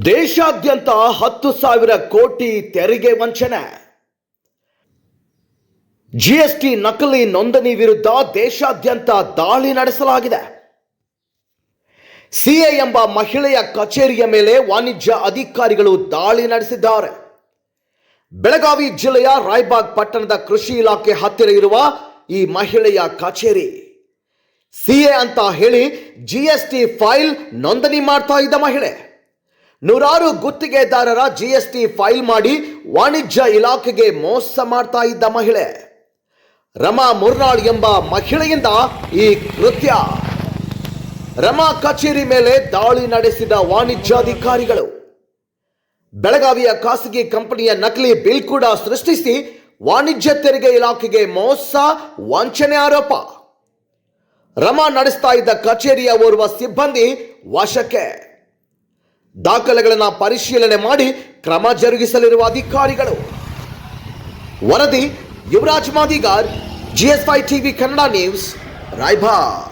ದೇಶಾದ್ಯಂತ ಹತ್ತು ಸಾವಿರ ಕೋಟಿ ತೆರಿಗೆ ವಂಚನೆ. ಜಿಎಸ್ಟಿ ನಕಲಿ ನೋಂದಣಿ ವಿರುದ್ಧ ದೇಶಾದ್ಯಂತ ದಾಳಿ ನಡೆಸಲಾಗಿದೆ. ಸಿಎ ಎಂಬ ಮಹಿಳೆಯ ಕಚೇರಿಯ ಮೇಲೆ ವಾಣಿಜ್ಯ ಅಧಿಕಾರಿಗಳು ದಾಳಿ ನಡೆಸಿದ್ದಾರೆ. ಬೆಳಗಾವಿ ಜಿಲ್ಲೆಯ ರಾಯ್ಬಾಗ್ ಪಟ್ಟಣದ ಕೃಷಿ ಇಲಾಖೆ ಹತ್ತಿರ ಇರುವ ಈ ಮಹಿಳೆಯ ಕಚೇರಿ. ಸಿಎ ಅಂತ ಹೇಳಿ ಜಿಎಸ್ಟಿ ಫೈಲ್ ನೋಂದಣಿ ಮಾಡ್ತಾ ಇದ್ದ ಮಹಿಳೆ. ನೂರಾರು ಗುತ್ತಿಗೆದಾರರ ಜಿಎಸ್ಟಿ ಫೈಲ್ ಮಾಡಿ ವಾಣಿಜ್ಯ ಇಲಾಖೆಗೆ ಮೋಸ ಮಾಡ್ತಾ ಇದ್ದ ಮಹಿಳೆ. ರಮಾ ಮುರ್ನಾಳ್ ಎಂಬ ಮಹಿಳೆಯಿಂದ ಈ ಕೃತ್ಯ. ರಮಾ ಕಚೇರಿ ಮೇಲೆ ದಾಳಿ ನಡೆಸಿದ ವಾಣಿಜ್ಯಾಧಿಕಾರಿಗಳು. ಬೆಳಗಾವಿಯ ಖಾಸಗಿ ಕಂಪನಿಯ ನಕಲಿ ಬಿಲ್ ಕೂಡ ಸೃಷ್ಟಿಸಿ ವಾಣಿಜ್ಯ ತೆರಿಗೆ ಇಲಾಖೆಗೆ ಮೋಸ, ವಂಚನೆ ಆರೋಪ. ರಮಾ ನಡೆಸ್ತಾ ಇದ್ದ ಕಚೇರಿಯ ಓರ್ವ ಸಿಬ್ಬಂದಿ ವಶಕ್ಕೆ. ದಾಖಲೆಗಳನ್ನು ಪರಿಶೀಲನೆ ಮಾಡಿ ಕ್ರಮ ಜರುಗಿಸಲಿರುವ ಅಧಿಕಾರಿಗಳು. ವರದಿ Yuvraj Madigar GSI TV Kannada news ರಾಯ್ಭಾರ್.